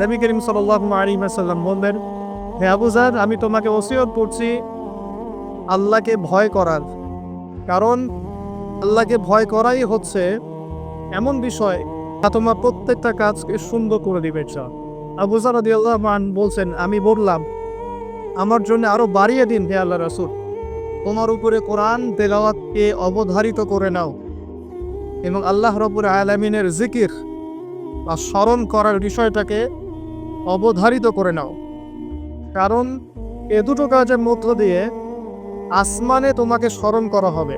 নবী করিম সাল্লাল্লাহু আলাইহি ওয়াসাল্লাম বললেন, হে আবুজার আমি তোমাকে ওসিয়ত করছি আল্লাহকে ভয় করার। কারণ আল্লাহকে ভয় করাই হচ্ছে এমন বিষয় যা তোমার প্রত্যেকটা কাজকে সুন্দর করে দিবে চা আবুজার রাদিয়াল্লাহু আনহু বলছেন, আমি বললাম, আমার জন্য আরও বাড়িয়ে দিন, হে আল্লাহ রাসূল। তোমার উপরে কোরআন তেলাওয়াতকে অবধারিত করে নাও এবং আল্লাহ রব্বুল আলামিনের জিকির বা স্মরণ করার বিষয়টাকে অবধারিত করে নাও। কারণ এ দুটো কাজের মধ্য দিয়ে আসমানে তোমাকে স্মরণ করা হবে।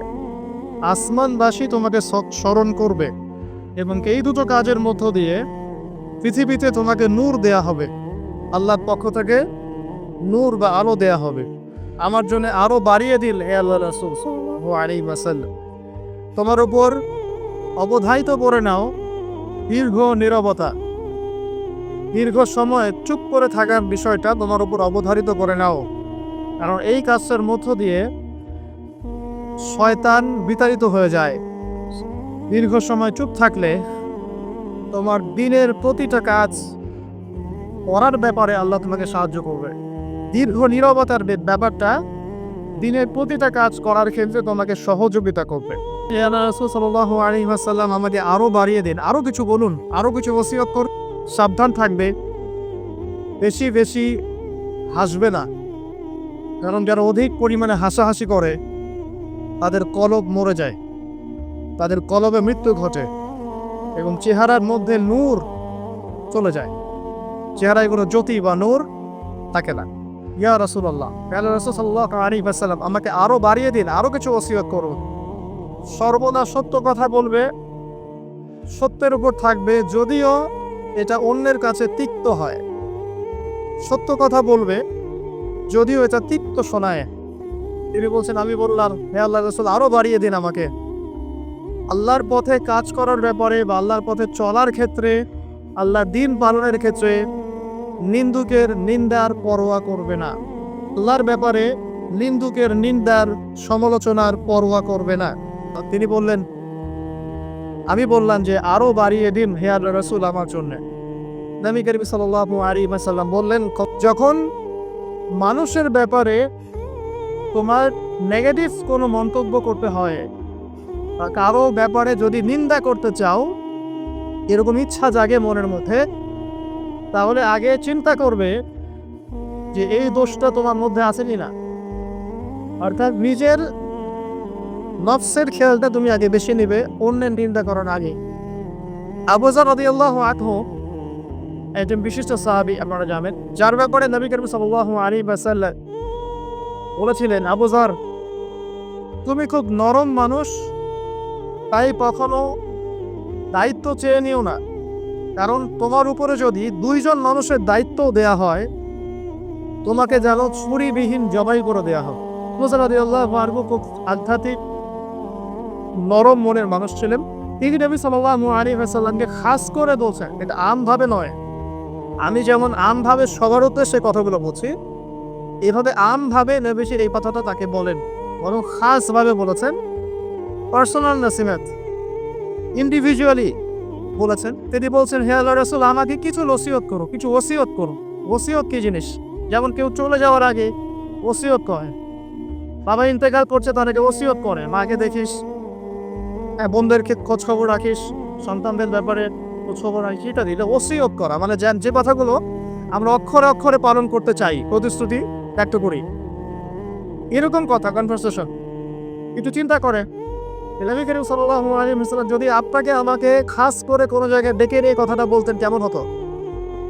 আসমানবাসী তোমাকে স্মরণ করবে এবং এই দুটো কাজের মধ্য দিয়ে পৃথিবীতে তোমাকে নূর দেয়া হবে। আল্লাহর পক্ষ থেকে নূর বা আলো দেয়া হবে। আমার জন্য আরও বাড়িয়ে দিল হে আল্লাহ রাসূল আলাইহি তোমার উপর অবধারিত করে নাও দীর্ঘ নীরবতা। দীর্ঘ সময় চুপ করে থাকার বিষয়টা তোমার উপর অবধারিত করে নাও। কারণ এই কাজটার মধ্য দিয়ে শয়তান বিতাড়িত হয়ে যায়। দীর্ঘ সময় চুপ থাকলে তোমার দিনের প্রতিটা কাজ করার ব্যাপারে আল্লাহ তোমাকে সাহায্য করবে। দীর্ঘ নীরবতার ব্যাপারটা দিনের প্রতিটা কাজ করার ক্ষেত্রে তোমাকে সহযোগিতা করবে। সাল্লাল্লাহু আলাইহি ওয়াসাল্লাম আমাকে আরও বাড়িয়ে দিন। আরও কিছু বলুন, আরও কিছু ওসিয়ত করুন। সাবধান থাকবে। বেশি বেশি হাসবে না। কারণ যারা অধিক পরিমাণে হাসাহাসি করে, তাদের কলব মরে যায়। তাদের কলবে মৃত্যু ঘটে এবং চেহারার মধ্যে নূর চলে যায়। চেহারায় কোনো জ্যোতি বা নূর থাকে না। ইয়া রসুল্লাহ রসুল সাল্লাহ আলী সাল্লাম আমাকে আরও বাড়িয়ে দিন, আরও কিছু ওসিয়ত করুন। সর্বদা সত্য কথা বলবে, সত্যের উপর থাকবে, যদিও এটা অন্যের কাছে তিক্ত হয়। সত্য কথা বলবে, যদিও এটা তিক্ত শোনায়। তিনি বলছেন, আমি বললাম, হে আল্লাহ রসুল, আরও বাড়িয়ে দিন আমাকে। আল্লাহর পথে কাজ করার ব্যাপারে বা আল্লাহর পথে চলার ক্ষেত্রে আল্লাহ দিন পালনের ক্ষেত্রে নিন্দুকের নিন্দার পরোয়া করবে না। আল্লাহর ব্যাপারে নিন্দুকের নিন্দার সমালোচনার পরোয়া করবে না। তিনি বললেন আমি বললাম যে আরও বাড়িয়ে দিন হে আল্লাহ রসুল আমার জন্য। নবী করিম সাল্লাল্লাহু আলাইহি ওয়াসাল্লাম বললেন যখন মানুষের ব্যাপারে তোমার নেগেটিভ কোনো মন্তব্য করতে হয় কারও ব্যাপারে যদি নিন্দা করতে চাও, এরকম ইচ্ছা জাগে মনের মধ্যে, তাহলে আগে চিন্তা করবে যে এই দোষটা তোমার মধ্যে কি না অর্থাৎ নিজের নফসের খেয়ালটা তুমি আগে বেশি নিবে, অন্যের নিন্দা করার আগে। আবুজার রাদিয়াল্লাহ আনহু, একজন বিশিষ্ট সাহাবী, আপনারা জানেন, যার ব্যাপারে নবী করিম সাল্লাল্লাহু আলাইহি ওয়াসাল্লাম বলেছিলেন আবুজার তুমি খুব নরম মানুষ, তাই কখনো দায়িত্ব চেয়ে নিও না। কারণ তোমার উপরে যদি দুইজন মানুষের দায়িত্ব দেয়া হয়, তোমাকে যেন ছুরিবিহীন জবাই করে দেয়া হয়। মুসারাদিউল্লাহ ফারুক খুব আধ্যাত্মিক নরম মনের মানুষ ছিলেন। তিনি নবী সাল্লাল্লাহু আলাইহি ওয়াসাল্লামকে খাস করে বলছেন, এটা আমভাবে নয়। আমি যেমন আমভাবে সবার উদ্দেশ্যে কথাগুলো বলছি, এভাবে আমভাবে নবীজির এই কথাটা তাকে বলেন, বরং খাসভাবে বলেছেন। পার্সোনাল নাসিমাত ইন্ডিভিজুয়ালি বলেছেন। তিনি বলছেন, হে আল্লাহ রসুল, আমাকে কিছু ওসিয়ত করো, কিছু ওসিয়ত করো। ওসিয়ত কি জিনিস? যেমন কেউ চলে যাওয়ার আগে ওসিয়ত করে। বাবা ইন্তেকাল করছে তাদেরকে ওসিয়ত করে। মাকে দেখিস বোনদেরকে খোঁজ খবর রাখিস, সন্তানদের ব্যাপারে খোঁজ খবর রাখিস, এটা দিলে ওসিয়ত করা। মানে যে যে কথাগুলো আমরা অক্ষরে অক্ষরে পালন করতে চাই, প্রতিশ্রুতি ব্যক্ত করি। এরকম কথা কনভারসেশন একটু চিন্তা করে। নবী করিম সাল্লাল্লাহু আলাইহি ওয়াসাল্লাম যদি আপনাকে আমাকে খাস করে কোনো জায়গায় ডেকে নিয়ে কথাটা বলতেন, কেমন হতো?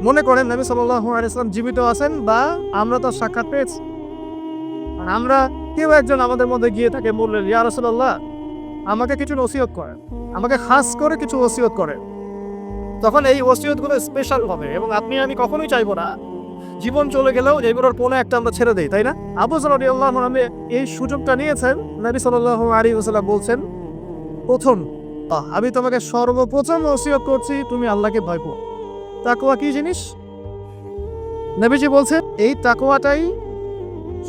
মনে করেন নবী সাল্লাল্লাহু আলাইহি জীবিত আছেন বা আমরা তো সাক্ষাৎ পেয়েছি। আমরা কেউ একজন আমাদের মধ্যে গিয়ে থাকে বললেন, ইয়া রাসূলুল্লাহ আমাকে কিছু ওসিয়ত করেন। আমাকে খাস করে কিছু ওসিয়ত করেন। তখন এই ওসিয়তগুলো স্পেশাল হবে এবং আপনি আমি কখনোই চাইব না। জীবন চলে গেলেও এগুলোর কোনো একটা আমরা ছেড়ে দেই, তাই না? আবু সাল্লাহ আমি এই সুযোগটা নিয়েছেন। নবী সাল্লাল্লাহু আলাইহি ওয়াসাল্লাম বলছেন, প্রথম আমি তোমাকে সর্বপ্রথম ওসিয়ত করছি, তুমি আল্লাহকে ভয় করো তাকওয়া কি জিনিস? নবীজি বলছেন, এই তাকওয়াটাই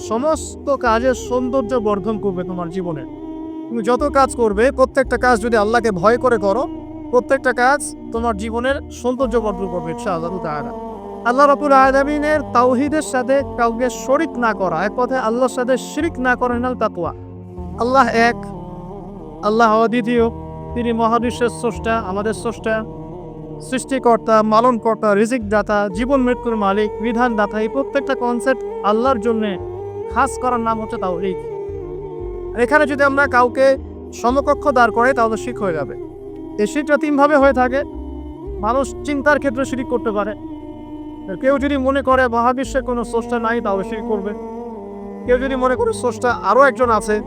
সমস্ত কাজের সৌন্দর্য বর্ধন করবে তোমার জীবনে। তুমি যত কাজ করবে, প্রত্যেকটা কাজ যদি আল্লাহকে ভয় করে করো, প্রত্যেকটা কাজ তোমার জীবনের সৌন্দর্য বর্ধন করবে তাআলা। আল্লাহ রবুল আলমিনের তাওহিদের সাথে কাউকে শরিক না করা, এক কথায় আল্লাহর সাথে শিরিক না করেন নাল তাকুয়া আল্লাহ এক, আল্লাহ অদ্বিতীয়, তিনি মহাবিশ্বের স্রষ্টা, আমাদের স্রষ্টা, সৃষ্টিকর্তা, মালনকর্তা রিজিক দাতা জীবন মৃত্যুর মালিক বিধান দাতা এই প্রত্যেকটা কনসেপ্ট আল্লাহর জন্যে খাস করার নাম হচ্ছে তাওহিদ। এখানে যদি আমরা কাউকে সমকক্ষ দাঁড় করে তাহলে শিখ হয়ে যাবে। এই শিখটা তিনভাবে হয়ে থাকে। মানুষ চিন্তার ক্ষেত্রে শিরিক করতে পারে। কেউ যদি মনে করে, মহাবিশ্বে কোনো স্রষ্টা নাই, তাহলে শির করবে। কেউ যদি মনে করে, স্রষ্টা আরও একজন আছে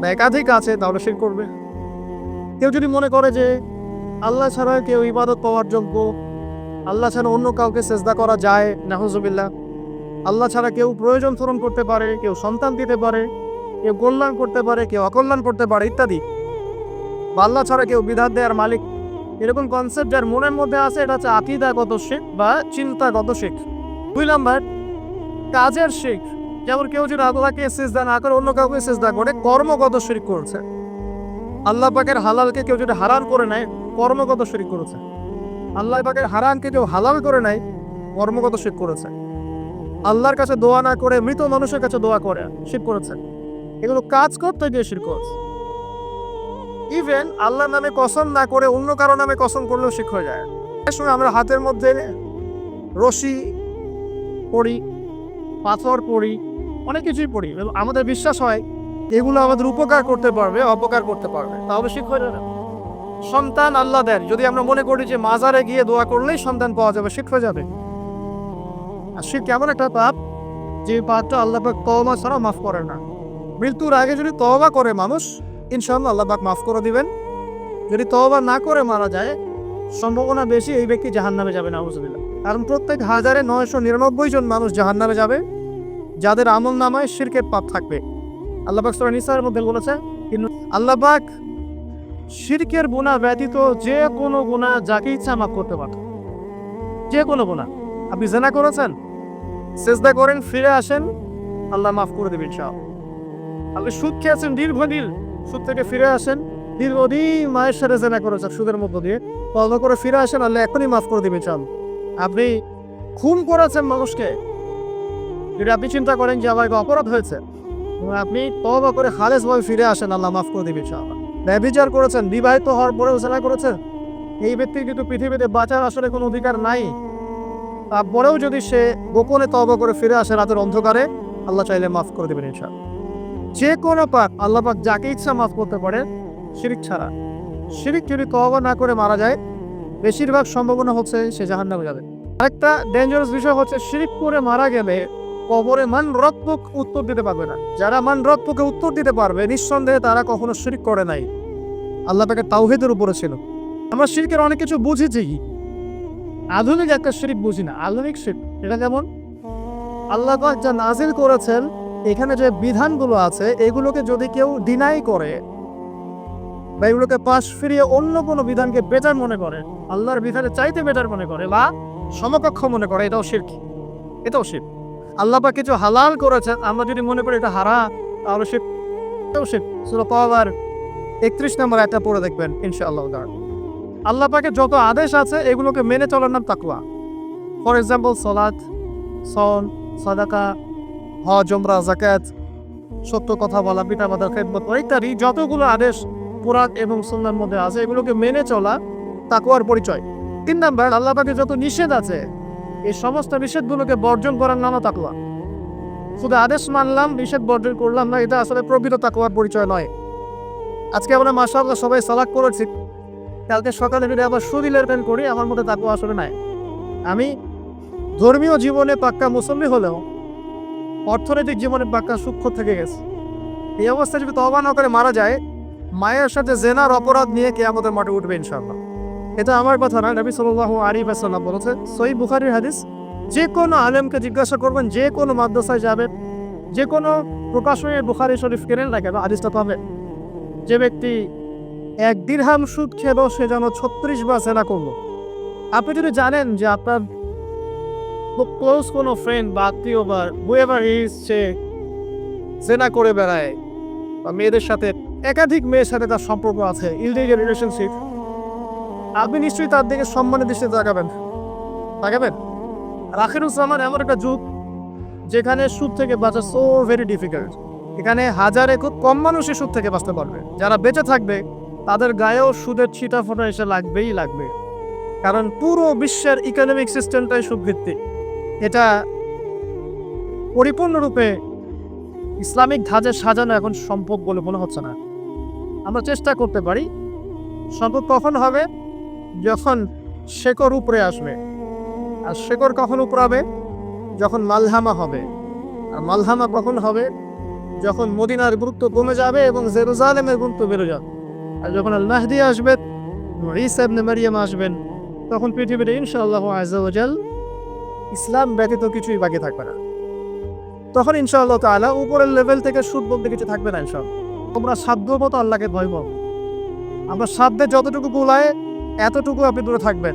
বা একাধিক আছে, তাহলে শির করবে। কেউ যদি মনে করে যে, আল্লাহ ছাড়া কেউ ইবাদত পাওয়ার যোগ্য, আল্লাহ ছাড়া অন্য কাউকে চেষ্টা করা যায় নাহজবিল্লা আল্লাহ ছাড়া কেউ প্রয়োজন পূরণ করতে পারে, কেউ সন্তান দিতে পারে। কেউ কল্যাণ করতে পারে, কেউ অকল্যাণ করতে পারে, ইত্যাদি। বা আল্লাহ ছাড়া কেউ বিধান দেয়ার মালিক। এরকম কনসেপ্ট যার মনের মধ্যে আছে, এটা হচ্ছে আকিদাগত শেখ বা চিন্তাগত শেখ। দুই নাম্বার, কাজের শেখ। যেমন কেউ যদি আল্লাহকে সেজদা না করে, অন্য কাউকে সেজদা করে, কর্মগত শিরিক করছে। আল্লাহ পাকের হালালকে কেউ যদি হারান করে নেয়, কর্মগত শিরিক করেছে। আল্লাহ পাকের হারানকে কেউ হালাল করে নেয়, কর্মগত শিরিক করেছে। আল্লাহর কাছে দোয়া না করে, মৃত মানুষের কাছে দোয়া করে শির করেছে। এগুলো কাজ করতে গিয়ে শির করেছে ইভেন আল্লাহর নামে কসম না করে অন্য কারও নামে কসম করলেও শিখ হয়ে যায়। এর সময় আমরা হাতের মধ্যে রশি পড়ি পাথর পড়ি অনেক কিছুই পড়ি আমাদের বিশ্বাস হয় এগুলো আমাদের উপকার করতে পারবে, অপকার করতে পারবে। তাহলে শিখ হয়ে যাবে। সন্তান আল্লাহ দেন। যদি আমরা মনে করি যে মাজারে গিয়ে দোয়া করলেই সন্তান পাওয়া যাবে শিখ হয়ে যাবে। আর শিখ কেমন একটা পাপ, যে পাপটা আল্লাহ তওবা ছাড়া মাফ করে না। মৃত্যুর আগে যদি তওবা করে মানুষ ইনশাল্লাহ আল্লাহ পাক মাফ করে দিবেন। যদি তওবা না করে মারা যায়, সম্ভাবনা বেশি এই ব্যক্তি জাহান্নামে যাবে না হুজুবিল্লাহ কারণ প্রত্যেক হাজারে নয়শো নিরানব্বই জন মানুষ জাহান্নামে যাবে, যাদের আমল নামায় শিরকের পাপ থাকবে। আল্লাহ পাক সূরা নিসার মধ্যে বলেছে কিন্তু আল্লাহ পাক শিরকের গুনাহ ব্যতীত যে কোনো গুনাহ যাকে ইচ্ছা মাফ করতে পারে যে কোনো গুনাহ। আপনি জেনা করেছেন? সেজদা করেন, ফিরে আসেন, আল্লাহ মাফ করে দেবেন সব আপনি সুদ খেয়েছেন দীর্ঘদিন সুদ থেকে ফিরে আসেন। দীর্ঘদিন মায়ের সাথে জেনা করেছেন সুদের মধ্য দিয়ে। তলবা করে ফিরে আসেন, আল্লাহ এখনই মাফ করে দিবে চান আপনি খুন করেছেন মানুষকে। যদি আপনি চিন্তা করেন যে আমার অপরাধ হয়েছে আপনি তবা করে খালেজভাবে ফিরে আসেন, আল্লাহ মাফ করে দিবেন, ইনশাআল্লাহ। ব্যবিচার করেছেন, বিবাহিত হওয়ার পরেও জেনা করেছেন। এই ব্যক্তির কিন্তু পৃথিবীতে বাঁচার আসলে কোনো অধিকার নাই। তারপরেও যদি সে গোপনে তবা করে ফিরে আসে রাতের অন্ধকারে, আল্লাহ চাইলে মাফ করে দেবেন, ইনশাআল্লাহ। যে কোনো পাক আল্লাহ পাক যাকে ইচ্ছা মাফ করতে পারে শিরিক ছাড়া। শিরিক যদি তবা না করে মারা যায়, বেশিরভাগ সম্ভাবনা হচ্ছে সে জাহান্নামে যাবে। আরেকটা ডেঞ্জারাস বিষয় হচ্ছে শিরিক করে মারা গেলে কবরে মান রত্মক উত্তর দিতে পারবে না। যারা মান রত্মকে উত্তর দিতে পারবে, নিঃসন্দেহে তারা কখনো শিরিক করে নাই। আল্লাহ পাকের তাওহিদের উপরে ছিল। আমরা শিরকের অনেক কিছু বুঝেছি। আধুনিক একটা শিরিক বুঝি না। আধুনিক শিরিক এটা যেমন আল্লাহ পাক যা নাজিল করেছেন এখানে যে বিধানগুলো আছে, এগুলোকে যদি কেউ ডিনাই করে বা এগুলোকে পাশ ফিরিয়ে অন্য কোনো বিধানকে বেটার মনে করে, আল্লাহর বিধানে চাইতে বেটার মনে করে বা সমকক্ষ মনে করে, এটাও শির্ক এটাও শির আল্লাহ পাক কিছু হালাল করেছেন, আমরা যদি মনে করি এটা হারা তাহলে শির এটাও শির সুরা পাওয়ার একত্রিশ নম্বর একটা পড়ে দেখবেন, ইনশাআল্লাহ আল্লাহ পাকের যত আদেশ আছে, এগুলোকে মেনে চলার নাম তাকুয়া ফর এক্সাম্পল সলাদ সন সাদাকা হজ ওমরা জাকাত সত্য কথা বলা পিতা মাতার খেদমত, ইত্যাদি যতগুলো আদেশ পুরাণ এবং সুন্নার মধ্যে আছে, এগুলোকে মেনে চলা তাকুয়ার পরিচয়। তিন নাম্বার, আল্লাহ পাকের যত নিষেধ আছে, এই সমস্ত নিষেধগুলোকে বর্জন করার নামও তাকুয়া শুধু আদেশ মানলাম, নিষেধ বর্জন করলাম না, এটা আসলে প্রকৃত তাকুয়ার পরিচয় নয়। আজকে আমরা মাসাল্লাহ সবাই সালাক করেছি কালকে সকালে যদি আবার শরীরের প্যান করি, আমার মধ্যে তাকুয়া আসলে নাই। আমি ধর্মীয় জীবনে পাক্কা মুসল্লি হলেও অর্থনৈতিক জীবনে পাক্কা সূক্ষ্ম থেকে গেছে। এই অবস্থায় যদি তবা না করে মারা যায়, মায়ের সাথে জেনার অপরাধ নিয়ে কে আমাদের মাঠে উঠবে ইনশাআল্লাহ। এটা আমার কথা না, নবী সাল্লাল্লাহু আলাইহি ওয়াসাল্লাম বলেছে সহি বুখারীর হাদিস, যে কোনো আলেমকে জিজ্ঞাসা করবেন যে কোনো মাদ্রাসায় যাবেন যে কোনো প্রকাশনের বুখারি শরীফ কেনেন না কেন, হাদিসটা পাবেন যে ব্যক্তি এক দিরহাম সুদ খেলো, সে যেন ছত্রিশ বার জেনা করল। আপনি যদি জানেন যে আপনার খুব ক্লোজ কোনো ফ্রেন্ড বা আত্মীয় বা হুয়েভার ইজ সে জেনা করে বেড়ায় বা মেয়েদের সাথে, একাধিক মেয়ের সাথে তার সম্পর্ক আছে ইলডিগেল রিলেশনশিপ আপনি নিশ্চয়ই তার দিকে সম্মানের দৃষ্টিতে তাকাবেন। তাকাবেন? আর আখিরুজ্জামান এমন একটা যুগ যেখানে সুদ থেকে বাঁচা সো ভেরি ডিফিকাল্ট এখানে হাজারে খুব কম মানুষই সুদ থেকে বাঁচতে পারবে। যারা বেঁচে থাকবে, তাদের গায়েও সুদের ছিটা ফোটা এসে লাগবেই লাগবে। কারণ পুরো বিশ্বের ইকোনমিক সিস্টেমটাই সুদভিত্তিক। এটা পরিপূর্ণরূপে ইসলামিক ধাঁচে সাজানো এখন সম্ভব বলে মনে হচ্ছে না। আমরা চেষ্টা করতে পারি। সম্ভব কখন হবে? যখন শেকড় উপরে আসবে। আর শেকড় কখন উপরাবে যখন মালহামা হবে। আর মালহামা কখন হবে? যখন মদিনার গুরুত্ব কমে যাবে এবং জেরুজালেমের গুরুত্ব বেড়ে যাবে। আর যখন আল মাহদি আসবে ইসাবনে মারিয়াম আসবেন, তখন পৃথিবীতে ইনশাআল্লাহ আজাল ইসলাম ব্যতীত কিছুই বাকি থাকবে না। তখন ইনশাআল্লাহ তাআলা উপরের লেভেল থেকে সুদ বলতে কিছু থাকবে না ইনশাআল্লাহ। তোমরা সাধ্য মতো আল্লাহকে ভয় পাও। আমরা সাধ্যে যতটুকু গোলায় এতটুকু আপনি দূরে থাকবেন।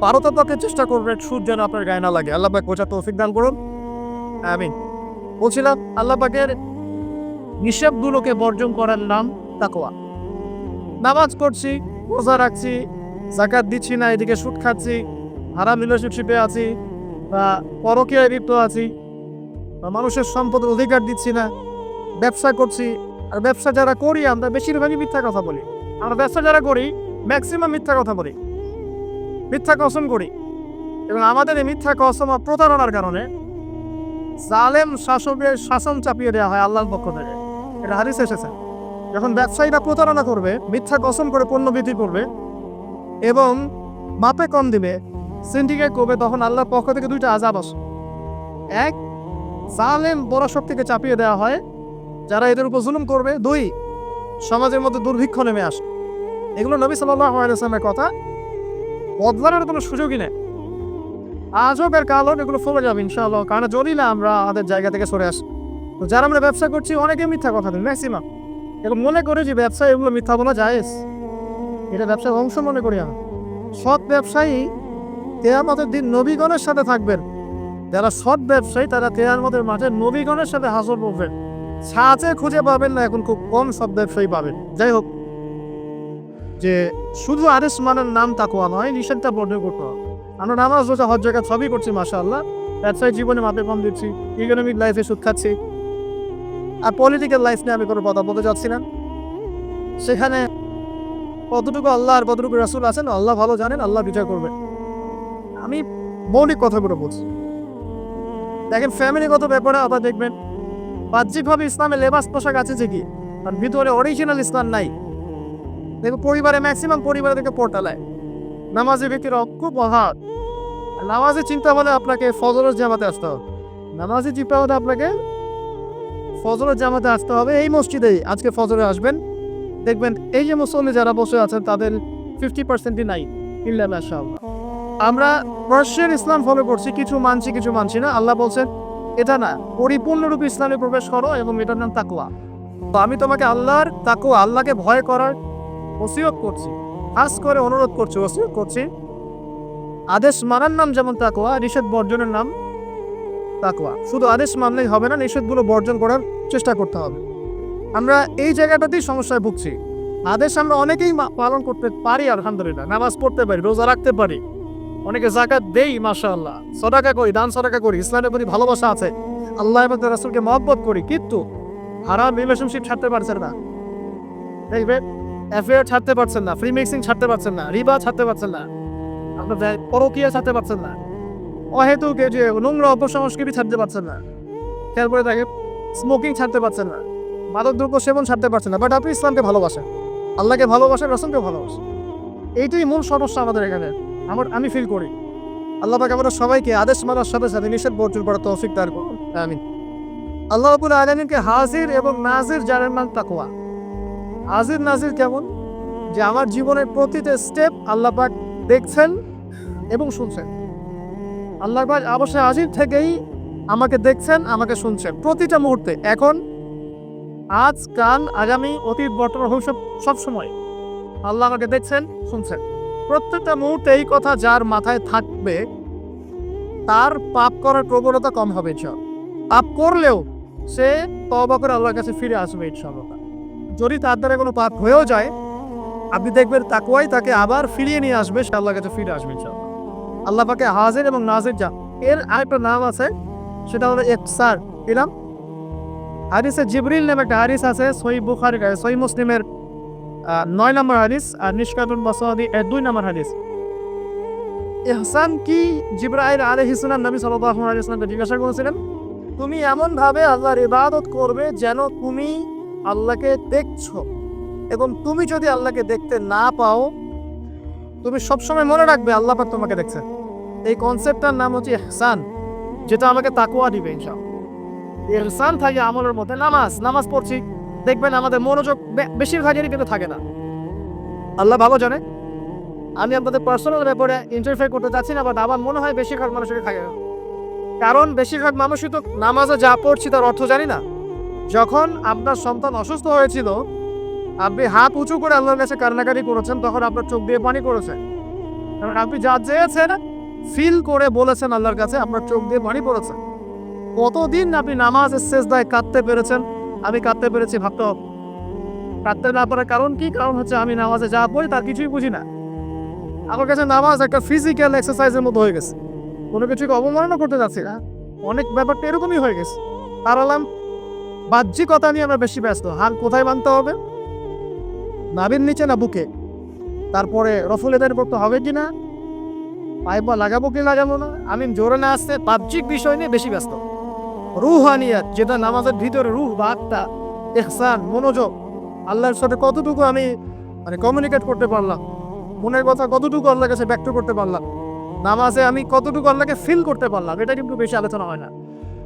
পারত পক্ষে চেষ্টা করবেন সুদ যেন আপনার গায়ে না লাগে। আল্লাহ পাক বোঝা তৌফিক দান করুন। আমিন। বলছিলাম, আল্লাহ পাকের নিষেধগুলোকে বর্জন করার নাম তাকোয়া নামাজ পড়ছি, রোজা রাখছি জাকাত দিচ্ছি না, এদিকে সুদ খাচ্ছি, হারাম রিলেশনশিপে আছি বা পরকীয়ায় লিপ্ত আছি। বা মানুষের সম্পদের অধিকার দিচ্ছি না। ব্যবসা করছি। আর ব্যবসা যারা করি, আমরা বেশিরভাগই মিথ্যা কথা বলি। আমরা ব্যবসা যারা করি ম্যাক্সিমাম মিথ্যা কথা বলি। মিথ্যা কসম করি। এবং আমাদের এই মিথ্যা কসম আর প্রতারণার কারণে জালেম শাসকের শাসন চাপিয়ে দেওয়া হয় আল্লাহর পক্ষ থেকে। এটা হারিস এসেছে। যখন ব্যবসায়ীরা প্রতারণা করবে, মিথ্যা কসম করে পণ্য বিক্রি করবে এবং মাপে কম দিবে সিন্ডিকেট করবে তখন আল্লাহর পক্ষ থেকে দুইটা আজাব আসে। এক, জালেম বড় শক্তিকে চাপিয়ে দেওয়া হয়, যারা এদের উপর জুলুম করবে। দুই, সমাজের মধ্যে দুর্ভিক্ষ নেমে আসে। এগুলো নবী সাল্লামের কথা। বদলানোর কোনো সুযোগই নেই। আজ হোক আর কাল হোক এগুলো ফলে যাবে ইনশাআল্লাহ, কারণ যদি না আমরা আমাদের জায়গা থেকে সরে আসি। তো যারা আমরা ব্যবসা করছি অনেকে মিথ্যা কথা দিন ম্যাক্সিমাম। এগুলো মনে করে যে ব্যবসায় এগুলো মিথ্যা বলা যায় এটা ব্যবসার অংশ মনে করি আমি সৎ ব্যবসায়ী তেয়ামতের দিন নবীগণের সাথে থাকবেন। যারা সৎ ব্যবসায়ী, তারা তেয়ামতের মাঠে নবীগণের সাথে হাসর করবেন ছাঁচে খুঁজে পাবেন না, এখন খুব কম সব ব্যবসায়ী পাবেন। যাই হোক, যে শুধু আদেশ মানের নাম তাকুয়া নয়, নিষেধটা বর্জন করতে হবে। আমরা নামাজ, রোজা, হজ জায়গা সবই করছি মাসা আল্লাহ ব্যবসায়ী জীবনে মাপে কম দিচ্ছি ইকোনমিক লাইফে সুদ খাচ্ছি। আর পলিটিক্যাল লাইফ নিয়ে আমি কোনো কথা বলতে চাচ্ছি না। সেখানে কতটুকু আল্লাহ আর কতটুকু রাসুল আছেন, আল্লাহ ভালো জানেন, আল্লাহ বিচার করবেন। আমি মৌলিক কথাগুলো বলছি। দেখেন ফ্যামিলিগত ব্যাপারে আবার দেখবেন, বাহ্যিকভাবে ইসলামে লেবাস পোশাক আছে যে কি? আর ভিতরে অরিজিনাল ইসলাম নাই। দেখো, পরিবারে ম্যাক্সিমাম পরিবারে দেখে পোর্টালায় নামাজি ব্যক্তির খুব অভাব নামাজি চিন্তা হলে আপনাকে ফজরের জামাতে আসতে হবে। নামাজি চিন্তা হলে আপনাকে ফজরের জামাতে আসতে হবে। এই মসজিদেই আজকে ফজরে আসবেন। দেখবেন, এই যে মুসল্লি যারা বসে আছেন, তাদের ফিফটি পার্সেন্টই নাই। ইল্লা মাশাআল্লাহ। আমরা পার্সিয়ান ইসলাম ফলো করছি, কিছু মানছি কিছু মানছি না। আল্লাহ বলছেন, এটা না, পরিপূর্ণরূপে ইসলামে প্রবেশ করো এবং এটার নাম তাকুয়া তো আমি তোমাকে আল্লাহর তাকুয়া আল্লাহকে ভয় করার ওসিয়ত করছি, খাস করে অনুরোধ করছি, ওসিয়ত করছি। আদেশ মানার নাম যেমন তাকুয়া নিষেধ বর্জনের নাম তাকুয়া শুধু আদেশ মানলেই হবে না, নিষেধগুলো বর্জন করার চেষ্টা করতে হবে। আমরা এই জায়গাটাতেই সমস্যায় ভুগছি। আদেশ আমরা অনেকেই পালন করতে পারি, আলহামদুলিল্লাহ। নামাজ পড়তে পারি, রোজা রাখতে পারি। অনেকে জাকাত দেই, মাশাআল্লাহ। সদাকা করি, দান সদাকা করি, ইসলামের প্রতি ভালোবাসা আছে। আল্লাহ এবং রাসূলকে মহব্বত করি, কিন্তু হারাম রিলেশনশিপ ছাড়তে পারছেন না। দেখবেন অ্যাফেয়ার ছাড়তে পারছেন না ফ্রি মিক্সিং ছাড়তে পারছেন না, রিবা ছাড়তে পারছেন না, আপনার পরকীয়া ছাড়তে পারছেন না, অহেতুক যে নোংরা অপসংস্কৃতি ছাড়তে পারছেন না তারপরে দেখে স্মোকিং ছাড়তে পারছেন না মাদক দ্রব্য সেবন ছাড়তে পারছেন না বাট আপনি ইসলামকে ভালোবাসেন, আল্লাহকে ভালোবাসেন রসুলকে ভালোবাসেন। এইটাই মূল সমস্যা আমাদের এখানে। আমার, আমি ফিল করি। আল্লাহ পাক আমরা সবাইকে আদেশ মানার সাথে সাথে নিষেধ বর্জন করার তৌফিক দান করুন। আমিন। আল্লাহ রাব্বুল আলামিনকে হাজির এবং নাজির যার নাম তাকওয়া। হাজির, নাজির কেমন? যে আমার জীবনের প্রতিটা স্টেপ আল্লাহ পাক দেখছেন এবং শুনছেন। আল্লাহ পাক অবশ্যই হাজির থেকেই আমাকে দেখছেন, আমাকে শুনছেন। প্রতিটা মুহূর্তে, এখন, আজ, কাল, আগামী, অতীত, বর্তমান, ভবিষ্যৎ সব সময় আল্লাহ আমাকে দেখছেন, শুনছেন। প্রত্যেকটা মুহূর্তে এই কথা যার মাথায় থাকবে, তার পাপ করার প্রবণতা কম হবে ইনশাল পাপ করলেও সে তবা করে আল্লাহর কাছে ফিরে আসবে ইনশাল্লাহ যদি তার দ্বারা কোনো পাপ হয়েও যায়, আপনি দেখবেন তাকুয়াই তাকে আবার ফিরিয়ে নিয়ে আসবে, সে আল্লাহর কাছে ফিরে আসবে ইনশাল্লাহ আল্লাহ পাকে হাজির এবং নাজির যা, এর আরেকটা নাম আছে, সেটা হলো ইফসার কি হারিসে জিবরিল নামে একটা হাদিস আছে সই বুখারি সই মুসলিমের নয় নম্বর হাদিস, আর নিষ্কাতুল এর দুই নম্বর হাদিস। ইহসান কি জিব্রাইল আলাইহিস সালাম নবী আলাইহি ওয়াসাল্লামকে জিজ্ঞাসা করেছিলেন? তুমি এমন ভাবে আল্লাহর ইবাদত করবে যেন তুমি আল্লাহকে দেখছ। এবং তুমি যদি আল্লাহকে দেখতে না পাও, তুমি সবসময় মনে রাখবে আল্লাহ পাক তোমাকে দেখছে। এই কনসেপ্টটার নাম হচ্ছে ইহসান, যেটা আমাকে তাকুয়া দিবে ইনশাআল্লাহ। ইহসান থাকে আমলের মধ্যে নামাজ নামাজ পড়ছি। দেখবেন আমাদের মনোযোগ বেশিরভাগেরই কিন্তু থাকে না। আল্লাহ ভালো জানে। আমি আপনাদের পার্সোনাল ব্যাপারে ইন্টারফেয়ার করতে চাচ্ছি না বাট আমার মনে হয় বেশিরভাগ মানুষের থাকে। না কারণ বেশিরভাগ মানুষই তো নামাজে যা পড়ছি তার অর্থ জানি না। যখন আপনার সন্তান অসুস্থ হয়েছিল, আপনি হাত উঁচু করে আল্লাহর কাছে কান্নাকাটি করেছেন, তখন আপনার চোখ দিয়ে পানি করেছেন কারণ আপনি যা চেয়েছেন ফিল করে বলেছেন আল্লাহর কাছে, আপনার চোখ দিয়ে পানি পড়েছে। কতদিন আপনি নামাজের শেষ দায় কাঁদতে পেরেছেন? আমি কাঁদতে পেরেছি ভাবতে। কাঁদতে না পারার কারণ কি? কারণ হচ্ছে আমি নামাজে যা পড়ি তার কিছুই বুঝি না। আমার কাছে নামাজ একটা ফিজিক্যাল এক্সারসাইজের মতো হয়ে গেছে। কোনো কিছুকে অবমাননা করতে যাচ্ছি না। অনেক ব্যাপারটা এরকমই হয়ে গেছে। তার আলাম বাহ্যিকতা নিয়ে আমরা বেশি ব্যস্ত। হাত কোথায় বানতে হবে? নাবির নিচে না বুকে? তারপরে রফুলেদের পড়তে হবে কি না পাইপ লাগাবো কি লাগাবো না? আমি জোরে না আসতে বাহ্যিক বিষয় নিয়ে বেশি ব্যস্ত। রুহানিয়াত, যেটা নামাজের ভিতরে রুহ বা আত্মা এহসান মনোযোগ, আল্লাহর সাথে কতটুকু আমি মানে কমিউনিকেট করতে পারলাম, মনের কথা কতটুকু আল্লাহর কাছে ব্যক্ত করতে পারলাম, নামাজে আমি কতটুকু আল্লাহকে ফিল করতে পারলাম, এটা কিন্তু বেশি আলোচনা হয় না।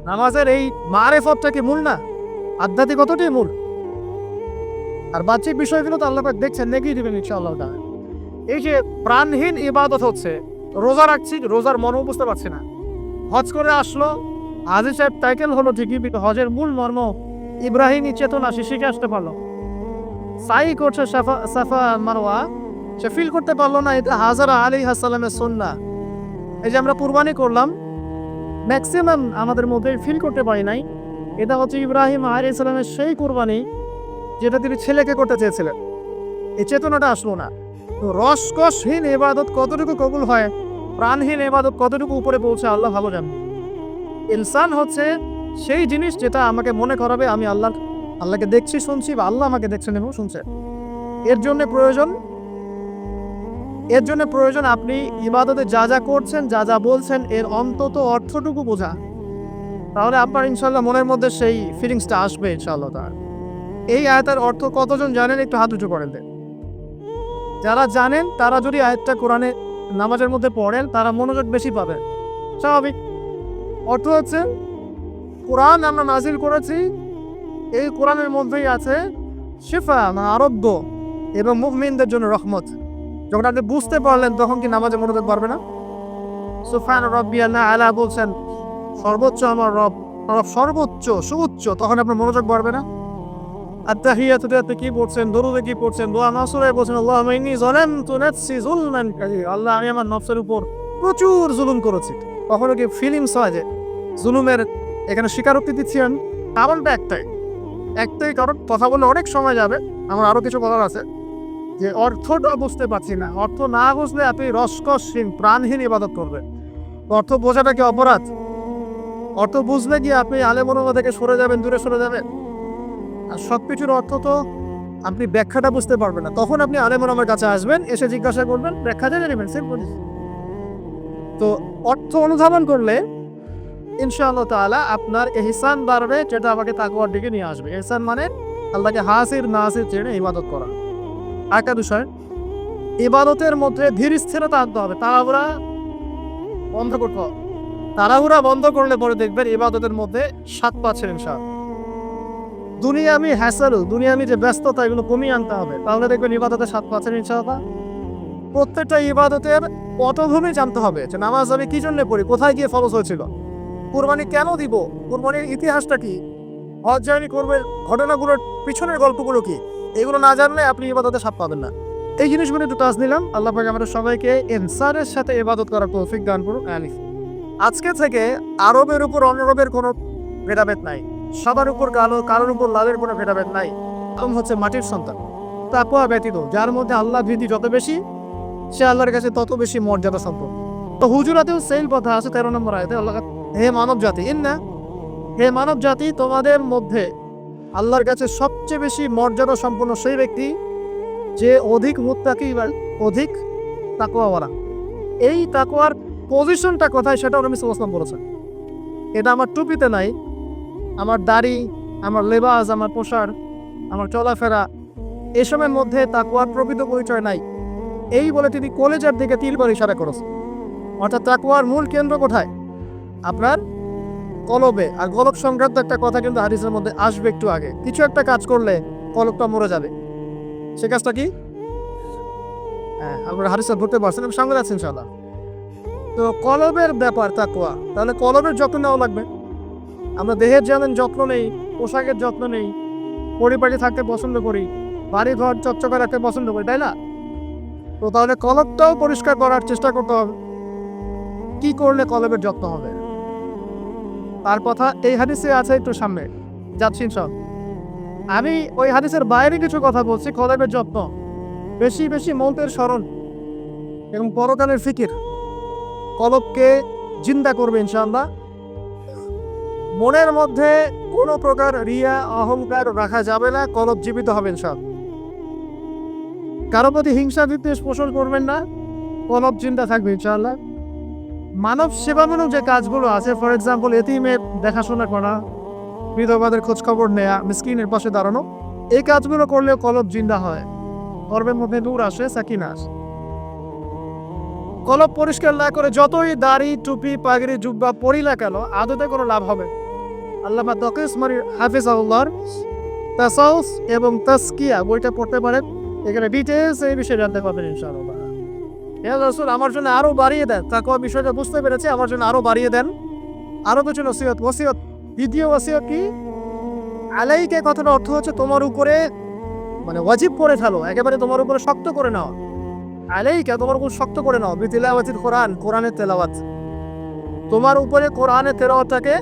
নামাজের এই মারেফতটা কি মূল না? আধ্যাত্মিকতাটাই মূল? আর বাহ্যিক বিষয়গুলো তো আল্লাহ দেখছেন নেগিয়ে দিবেন ইনশাআল্লাহ এই যে প্রাণহীন ইবাদত হচ্ছে, রোজা রাখছি, রোজার মর্ম বুঝতে পারছি না। হজ করে আসলো হাজি সাহেব টাইটেল হলো ঠিকই হজের মূল মর্ম ইব্রাহিমী চেতনা, সে শিখে আসতে পারল। সাই করছে সাফা সাফা মারওয়া। সে ফিল করতে পারল না, এটা হাজারা আলী হাসালামের সন্না এই যে আমরা কুরবানি করলাম ম্যাক্সিমাম আমাদের মধ্যে ফিল করতে পারি নাই। এটা হচ্ছে ইব্রাহিম আলী ইসলামের সেই কুরবানি যেটা তিনি ছেলেকে করতে চেয়েছিলেন। এই চেতনাটা আসলো না। তো রসকসহীন এবাদত কতটুকু কবুল হয়, প্রাণহীন এবাদত কতটুকু উপরে পৌঁছে আল্লাহ ভালো জানেন। ইনসান হচ্ছে সেই জিনিস যেটা আমাকে মনে করাবে, আমি আল্লাহ আল্লাহকে দেখছি, শুনছি বা আল্লাহ আমাকে দেখছেন এবং শুনছে। এর জন্য প্রয়োজন, এর জন্য প্রয়োজন আপনি ইবাদতে যা যা করছেন, যা যা বলছেন, এর অন্তত অর্থটুকু বোঝা। তাহলে আপনার ইনশাল্লাহ মনের মধ্যে সেই ফিলিংসটা আসবে ইনশাআল্লাহ তার এই আয়তার অর্থ কতজন জানেন? একটু হাত উঁচু করেন যারা জানেন, তারা যদি আয়াতটা কোরআনে নামাজের মধ্যে পড়েন, তারা মনোযোগ বেশি পাবেন। স্বাভাবিক। অর্থ হচ্ছে, কোরআন আমরা নাজিল করেছি, এই কোরআনের মধ্যেই আছে শিফা মানে আরোগ্য এবং মুভমিনদের জন্য রহমত। যখন আপনি বুঝতে পারলেন তখন কি নামাজে মনোযোগ পারবে না? সুফান রব্বি আল্লাহ আলা বলছেন, সর্বোচ্চ আমার রব রব সর্বোচ্চ, সুউচ্চ, তখন আপনার মনোযোগ বাড়বে না? আত্তাহিয়াতুতে আপনি কি পড়ছেন? দরুদে কি পড়ছেন? দোয়া নাসুরে বলছেন আল্লাহ ইন্নী যালামতু নাফসি যুলমান কাসীরা আল্লাহ, আমি আমার নফসের উপর প্রচুর জুলুম করেছি। কখনো কি ফিলিংস হয় যে জুলুমের এখানে স্বীকারোক্তি দিচ্ছেন কারণটা একটাই। একটাই কারণ, কথা বলে অনেক সময় যাবে। আমার আরও কিছু বলার আছে। যে অর্থটা বুঝতে পারছি না। অর্থ না বুঝলে আপনি রসকসহীন, প্রাণহীন ইবাদত করবেন। অর্থ বোঝাটা কি অপরাধ? অর্থ বুঝলে কি আপনি আলেমনমা থেকে সরে যাবেন, দূরে সরে যাবেন? আর সব কিছুর অর্থ তো আপনি ব্যাখ্যাটা বুঝতে পারবেন না। তখন আপনি আলেমন আমার কাছে আসবেন, এসে জিজ্ঞাসা করবেন, ব্যাখ্যা জেনে নেবেন সিম্পল তো অর্থ অনুধাবন করলে ইনশাআল্লাহ তাআলা আপনার এহসান বাড়বে, যেটা আমাকে তাকুয়ার দিকে নিয়ে আসবে। এহসান মানে আল্লাহকে হাসির নাসির চেনে ইবাদত করা। আরেকটা বিষয়, ইবাদতের মধ্যে ধীর স্থিরতা আনতে হবে, তাড়াহুড়া বন্ধ করতে হবে। তাড়াহুড়া বন্ধ করলে পরে দেখবেন ইবাদতের মধ্যে স্বাদ পাচ্ছেন ইনশাআল্লাহ। দুনিয়ামি হ্যাসেল দুনিয়ামি যে ব্যস্ততা, এগুলো কমিয়ে আনতে হবে। তাহলে দেখবেন ইবাদতে স্বাদ পাচ্ছেন ইনশাআল্লাহ। প্রত্যেকটা ইবাদতের পটভূমি জানতে হবে যে নামাজ আমি কি জন্য পড়ি, কোথায় গিয়ে ফরজ হয়েছিল? কুরবানি কেন দিব? কুরবানির ইতিহাসটা কি? হজ জার্নি করবে ঘটনাগুলোর পিছনের গল্পগুলো কি? এগুলো না জানলে আপনি ইবাদতে স্বাদ পাবেন না। এই জিনিসগুলো একটু টাচ নিলাম। আল্লাহ পাক আমাদের সবাইকে ইনসানের সাথে ইবাদত করার তৌফিক দান করুন। আলিফ আজকে থেকে আরবের উপর অনরবের কোনো ভেদাভেদ নাই। সবার উপর কালো, কারোর উপর লালের কোনো ভেদাভেদ নাই। আদম হচ্ছে মাটির সন্তান। তাকুয়া ব্যতীত, যার মধ্যে আল্লাহ ভীতি যত বেশি, সে আল্লাহর কাছে তত বেশি মর্যাদা সম্পন্ন। তো হুজুরাতেও সেম কথা আছে তেরো নম্বর আয়তে, আল্লাহ হে মানব জাতি না হে মানব জাতি তোমাদের মধ্যে আল্লাহর কাছে সবচেয়ে বেশি মর্যাদা সম্পন্ন সেই ব্যক্তি যে অধিক মুত্তাকি অধিক তাকওয়াওয়ালা। এই তাকওয়ার পজিশনটা কোথায় সেটাও নবী সাল্লাল্লাহু বলেছেন। এটা আমার টুপিতে নাই, আমার দাড়ি, আমার লেবাস, আমার পোশাক, আমার চলাফেরা, এসবের মধ্যে তাকওয়ার প্রকৃত পরিচয় নাই। এই বলে তিনি কলেজের দিকে তিলবার ইশারা করেছেন। অর্থাৎ তাকওয়ার মূল কেন্দ্র কোথায়? আপনার কলবে। আর কলব সংক্রান্ত একটা কথা কিন্তু হাদিসের মধ্যে আসবে একটু আগে। কিছু একটা কাজ করলে কলবটা মরে যাবে। সে কাজটা কি? হ্যাঁ আপনারা হাদিসটা ধরতে পারছেন আমি সঙ্গে যাচ্ছি ইনশাল্লাহ তো কলবের ব্যাপার তাকওয়া। তাহলে কলবের যত্ন নেওয়া লাগবে। আমরা দেহের যেমন যত্ন নেই, পোশাকের যত্ন নেই পরিপাটি থাকতে পছন্দ করি, বাড়ি ঘর চকচকে রাখতে পছন্দ করি, তাই না? তো তাহলে কলবটাও পরিষ্কার করার চেষ্টা করতে হবে। কি করলে কলবের যত্ন হবে? তার কথা এই হাদিসে আছে একটু সামনে। যাচ্ছি সব আমি ওই হাদিসের বাইরে কিছু কথা বলছি কলবের যত্ন। বেশি বেশি মন্ত্রের স্মরণ এবং পরকালের ফিকির। কলবকে জিন্দা করবে ইনশাল্লাহ মনের মধ্যে কোনো প্রকার রিয়া, অহংকার রাখা যাবে না, কলব জীবিত হবে ইনশাআল্লাহ। কারও প্রতি হিংসা, বিদ্বেষ পোষণ করবেন না, কলব চিন্তা থাকবে ইনশাআল্লাহ। মানব সেবামূলক যে কাজগুলো আছে ফর এক্সাম্পল এতিমের দেখাশোনা করা, বিধবাদের খোঁজ খবর নেয়া, মিসকিনের পাশে দাঁড়ানো, এই কাজগুলো করলেও কলব জিন্দা হয়। কলবের মধ্যে নূর আসে, সাকিনা আসে। কলব পরিষ্কার না করে যতই দাড়ি, টুপি, পাগড়ি, জুব্বা পরি না কেন, আদতে কোনো লাভ হবে। আল্লামা তকিস মারি হাফিজ আল্লাহর তাসাউস এবং তাসকিয়া, বইটা পড়তে পারেন। এখানে ডিটেলস এই বিষয়ে জানতে পারবেন ইনশাআল্লাহ। হে রাসূল, আমার জন্য আরও বাড়িয়ে দেন। তাকওয়া বিষয়টা বুঝতে পেরেছি, আমার জন্য আরও বাড়িয়ে দেন। আরও কিছু নসিহত ওসিয়ত দ্বিতীয় ওসিয়ত কি? আলাইকে কথাটা অর্থ হচ্ছে তোমার উপরে মানে ওয়াজিব করে ফেলো, একেবারে তোমার উপরে শক্ত করে নাও। আলাইকা, তোমার উপর শক্ত করে নাও। বিতিলাওয়াতিল কোরআন, কোরআনের তেলাওয়াত। তোমার উপরে কোরআনের তেলাওয়াতটাকে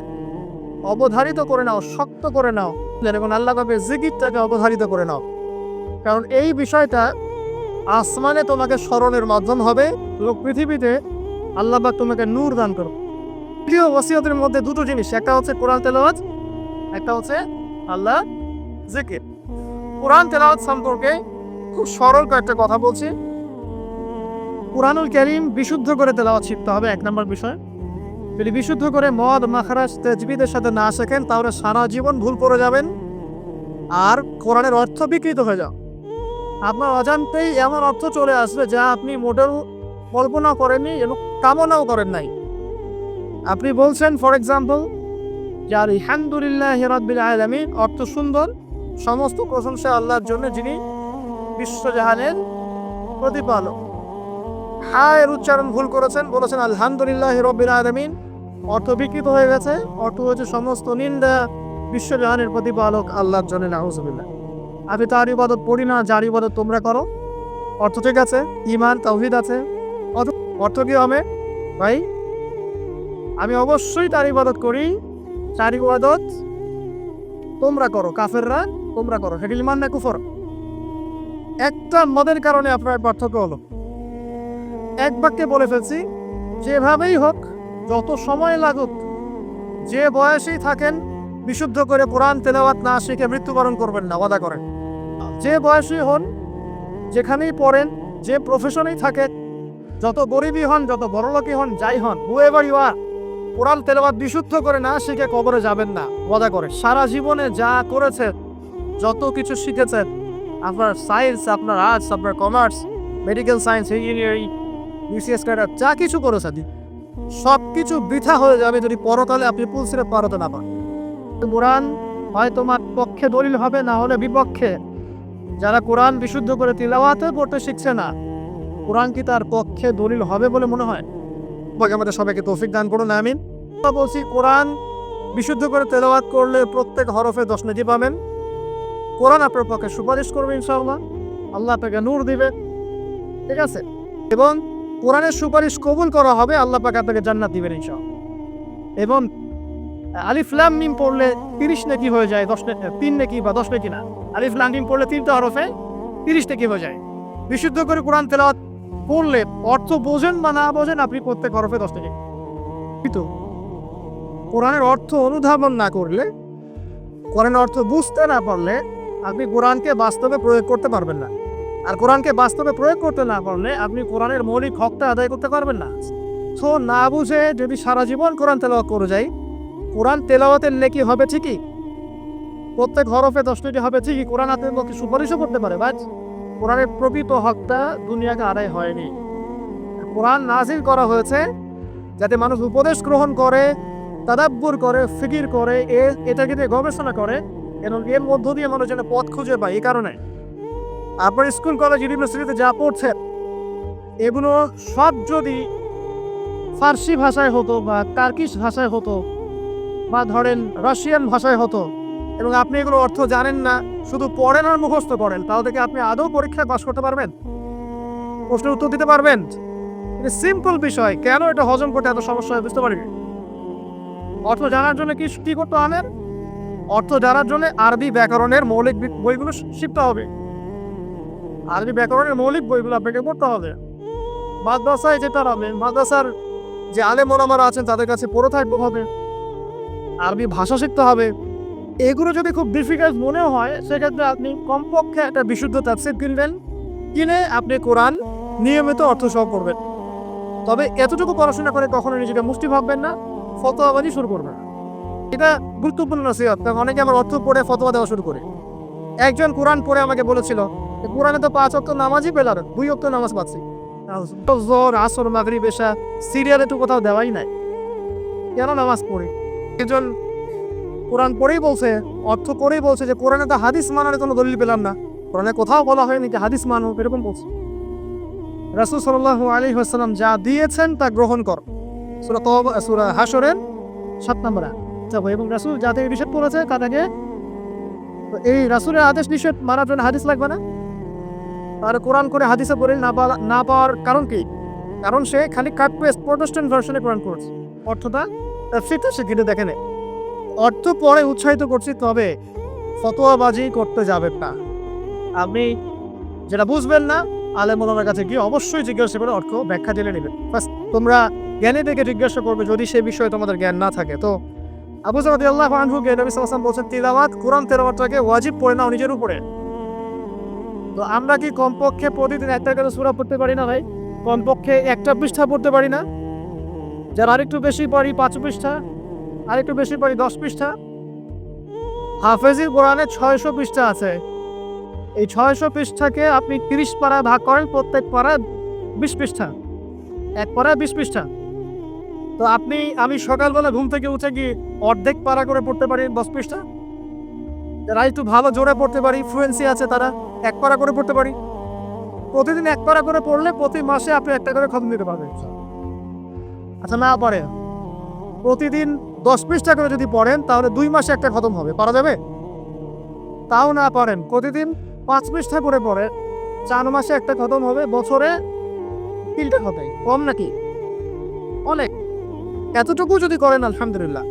অবধারিত করে নাও, শক্ত করে নাও। এবং আল্লাহ পাবে জিকিরটাকে অবধারিত করে নাও। কারণ এই বিষয়টা আসমানে তোমাকে স্মরণের মাধ্যম হবে। এবং পৃথিবীতে আল্লাহবাক তোমাকে নূর দান করো প্রিয় ওসিয়তের মধ্যে দুটো জিনিস, একটা হচ্ছে কোরআন তেলাওয়াত, একটা হচ্ছে আল্লাহ জিকির। কোরআন তেলাওয়াত সম্পর্কে খুব সরল কয়েকটা কথা বলছি। কোরআনুল করিম বিশুদ্ধ করে তেলাওয়াত শিখতে হবে, এক নম্বর বিষয়। যদি বিশুদ্ধ করে মদ, মাখারাজ, তেজবিদের সাথে না শেখেন, তাহলে সারা জীবন ভুল করে যাবেন। আর কোরআনের অর্থ বিকৃত হয়ে যাও আপনার অজান্তেই এমন অর্থ চলে আসবে যা আপনি মোটেও কল্পনা করেননি এবং কামনাও করেন নাই। আপনি বলছেন ফর এক্সাম্পল যে আলহামদুলিল্লাহ রব্বিল আলামিন, অর্থ সুন্দর, সমস্ত প্রশংসা আল্লাহর জন্য যিনি বিশ্বজাহানের প্রতিপালক। হায়ের উচ্চারণ ভুল করেছেন, বলেছেন আলহামদুলিল্লাহ রব্বিল আলামিন, অর্থ বিকৃত হয়ে গেছে, অর্থ হচ্ছে সমস্ত নিন্দা বিশ্বজাহানের প্রতিপালক আল্লাহর জন্য, নাউজুবিল্লাহ। আমি তার ইবাদত পড়ি না, যার ইবাদত তোমরা করো। অর্থ ঠিক আছে ইমান তাওহিদ আছে। অর্থ কি হবে? ভাই, আমি অবশ্যই তার ইবাদত করি, তার ইবাদত তোমরা করো, কাফেররা তোমরা করো, সেটা ইমান না কুফর? একটা মদের কারণে আপনার পার্থক্য হলো। এক বাক্যে বলে ফেলছি, যেভাবেই হোক, যত সময় লাগুক, যে বয়সেই থাকেন, বিশুদ্ধ করে কোরআন তেলাওয়াত না শিখে মৃত্যুবরণ করবেন না, ওয়াদা করেন। যে বয়সী হন, যেখানেই পড়েন, যে প্রফেশনেই থাকে যত গরিবই হন, যত বড়লোকই হন, যাই হন হুয়েভার ইউ আর কোরআন তেলাওয়াত বিশুদ্ধ করে না শিখে কবরে যাবেন না। ওয়াদা করে, সারা জীবনে যা করেছেন, যত কিছু শিখেছেন, আপনার সায়েন্স আপনার আর্টস আপনার commerce medical science engineering BCS cadre যা কিছু করেছেন, সব কিছু বৃথা হয়ে যাবে যদি পরকালে আপনি পুলসিরে পারতে না পান কোরআন হয় তোমার পক্ষে দলিল হবে, না হলে বিপক্ষে। যারা কোরআন বিশুদ্ধ করে তিলাওয়াতে পড়তে শিখছে না, কোরআন কি তার পক্ষে দলিল হবে বলে মনে হয়? বাকি আমাদের সবাইকে তৌফিক দান করুন, আমিন। বলছি, কোরআন বিশুদ্ধ করে তেলাওয়াত করলে প্রত্যেক হরফে দশ নেজি পাবেন। কোরআন আপনার পক্ষে সুপারিশ করবে, ইনশাআল্লাহ। আল্লাহ আপনাকে নূর দিবে। ঠিক আছে? এবং কোরআনের সুপারিশ কবুল করা হবে, আল্লাহ পাক আপনাকে জান্নাত দিবেন, ইনশাআল্লাহ। এবং আলিফ লাম মিম পড়লে তিরিশ নেকি হয়ে যায়, দশ তিন নেকি বা দশ নেকি না। আলিফ লাম মিম পড়লে তিনটা হরফে তিরিশ নেকি হয়ে যায়। বিশুদ্ধ করে কোরআন তেলাওয়াত পড়লে অর্থ বোঝেন বা না বোঝেন আপনি প্রত্যেক হরফে দশ টাকা কিন্তু কোরআনের অর্থ অনুধাবন না করলে, কোরআনের অর্থ বুঝতে না পারলে আপনি কোরআনকে বাস্তবে প্রয়োগ করতে পারবেন না। আর কোরআনকে বাস্তবে প্রয়োগ করতে না পারলে আপনি কোরআনের মৌলিক হকটা আদায় করতে পারবেন না। সো না বুঝে যদি সারা জীবন কোরআন তেলাওয়াত করে যাই কোরআন তেলাওয়াতের নেকি হবে ঠিকই? প্রত্যেক হরফে দশটি হবে ঠিকই? কোরআন হাতের পক্ষে সুপারিশও করতে পারে বাট কোরআনের প্রকৃত হকটা দুনিয়াকে আদায় হয়নি। কোরআন নাজিল করা হয়েছে যাতে মানুষ উপদেশ গ্রহণ করে, তাদাব্বুর করে, ফিকির করে, এ, এটাকে নিয়ে গবেষণা করে, এবং এর মধ্য দিয়ে মানুষ যেন পথ খুঁজে পায় এই কারণে। আপনার স্কুল, কলেজ, ইউনিভার্সিটিতে যা পড়ছে এগুলো সব যদি ফার্সি ভাষায় হতো বা টার্কিশ ভাষায় হতো বা ধরেন রাশিয়ান ভাষায় হতো, এবং আপনি এগুলো অর্থ জানেন না, শুধু পড়েন আর মুখস্থ করেন, তাহলে থেকে আপনি আদৌ পরীক্ষায় পাশ করতে পারবেন? প্রশ্নের উত্তর দিতে পারবেন? সিম্পল বিষয়, কেন এটা হজম করতে এত সমস্যা হয় বুঝতে পারি অর্থ জানার জন্য কি কি করতে আনেন অর্থ জানার জন্য আরবি ব্যাকরণের মৌলিক বইগুলো শিখতে হবে। আরবি ব্যাকরণের মৌলিক বইগুলো আপনাকে পড়তে হবে। মাদ্রাসায় যেতে হবে, মাদ্রাসার যে আলেম ওলামারা আছেন, তাদের কাছে পড়ে থাকতে হবে। আরবি ভাষা শিখতে হবে। এগুলো যদি খুব ডিফিকাল্ট মনে হয়, সেক্ষেত্রে আপনি কমপক্ষে একটা বিশুদ্ধ তাফসির কিনবেন। কিনে আপনি কোরআন নিয়মিত অর্থ সহ করবেন তবে এতটুকু পড়াশোনা করে কখনো নিজেকে মুষ্টি ভাববেন না, ফতোয়াবাজি শুরু করবেন না। এটা গুরুত্বপূর্ণ নসিহত, কারণ অনেকে আমার অর্থ পড়ে, ফতোয়া দেওয়া শুরু করে। একজন কোরআন পড়ে আমাকে বলেছিল কোরআনে তো পাঁচ অক্ট নামাজই পেলার দুই অক্ট নামাজ পাচ্ছি। জোর আসর মাগরি পেশা সিরিয়ালে তো কোথাও দেওয়াই নাই। কেন নামাজ পড়ি? একজন কোরআন পড়েই বলছে, অর্থ করেই বলছে যে কোরআনে তো হাদিস মানার কোনো দলিল পেলাম না। কোরআনে কোথাও বলা হয়নি যে হাদিস মানো, এরকম বলছে। রাসুল সাল্লাহ আলী হাসালাম যা দিয়েছেন তা গ্রহণ কর। সুরা সুরা হাসরের সাত। এবং রাসুল যা থেকে নিষেধ করেছে তাদেরকে এই রাসুলের আদেশ নিষেধ মানার জন্য হাদিস লাগবে না? আর কোরআন করে হাদিসে না না পাওয়ার কারণ কি? কারণ সে খালি কাট পেস্ট প্রোটেস্ট্যান্ট ভার্সনে কোরআন করেছে। অর্থটা ফিতে সে ঘিরে দেখে নেয় অর্থ পরে উৎসাহিত করছি তবে ফতোয়াবাজি করতে যাবেন না। আপনি যেটা বুঝবেন না আলেম ওলামার কাছে গিয়ে অবশ্যই জিজ্ঞাসা করে অর্থ ব্যাখ্যা জেনে নেবেন। First, তোমরা জ্ঞানী থেকে জিজ্ঞাসা করবে যদি সে বিষয়ে তোমাদের জ্ঞান না থাকে। তো আবু সালাদ আল্লাহ আনহুকে নবী সাল্লাম বলছেন তিলাওয়াত কোরআন তেলাওয়াতটাকে ওয়াজিব পড়ে নাও নিজের উপরে। তো আমরা কি কমপক্ষে প্রতিদিন একটা করে সূরা পড়তে পারি না ভাই? কমপক্ষে একটা পৃষ্ঠা পড়তে পারি না? যারা আরেকটু বেশি পারি পাঁচ পৃষ্ঠা, আরেকটু বেশি পারি দশ পৃষ্ঠা। হাফেজি কোরআনে ছয়শো পৃষ্ঠা আছে। এই ছয়শো পৃষ্ঠাকে আপনি তিরিশ পাড়ায় ভাগ করেন, প্রত্যেক পাড়ায় বিশ পৃষ্ঠা। এক পাড়ায় বিশ পৃষ্ঠা। তো আপনি, আমি সকালবেলা ঘুম থেকে উঠে গিয়ে অর্ধেক পাড়া করে পড়তে পারি দশ পৃষ্ঠা। যারা একটু ভালো জোরে পড়তে পারি ফ্লুয়েন্সি আছে তারা এক পাড়া করে পড়তে পারি। প্রতিদিন এক পাড়া করে পড়লে প্রতি মাসে আপনি একটা করে খতম দিতে পারবেন। আচ্ছা না পারে। প্রতিদিন দশ পৃষ্ঠা করে যদি পড়েন, তাহলে দুই মাসে একটা খতম হবে। পারা যাবে? তাও না পারেন। প্রতিদিন পাঁচ পৃষ্ঠা করে পড়ে চার মাসে একটা খতম হবে, বছরে তিনটে হবে। কম নাকি? অনেক। এতটুকু যদি করেন, আলহামদুলিল্লাহ।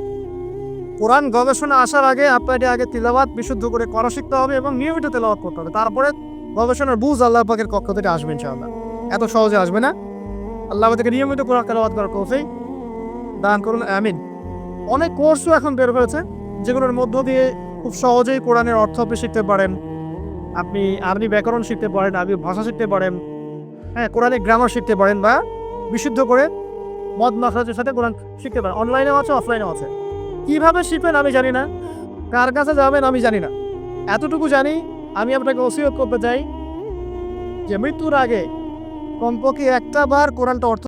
কোরআন গবেষণা আসার আগে আপনাকে আগে তিলাবাত বিশুদ্ধ করে করা শিখতে হবে এবং নিয়মিত তেলাওয়াত করতে হবে। তারপরে গবেষণার বুঝ আল্লাহ পাকের কক্ষ থেকে আসবে ইনশাআল্লাহ। এত সহজে আসবে না? আল্লাহ আমাদেরকে নিয়মিত কোরআন তেলাওয়াত করার কৌফিক দান করুন, আমিন। অনেক কোর্সও এখন বের হয়েছে, যেগুলোর মধ্য দিয়ে খুব সহজেই কোরআনের অর্থ আপনি শিখতে পারেন। আপনি আরবি ব্যাকরণ শিখতে পারেন, আরবি ভাষা শিখতে পারেন হ্যাঁ কোরআনের গ্রামার শিখতে পারেন বা বিশুদ্ধ করে মদ মাখরাজের সাথে কোরআন শিখতে পারেন। অনলাইনেও আছে অফলাইনেও আছে। কীভাবে শিখবেন আমি জানি না, কার কাছে যাবেন আমি জানি না। এতটুকু জানি, আমি আপনাকে ওসিয়ত করতে চাই যে মৃত্যুর আগে কমপক্ষে একটা বার কোরআনটা অর্থ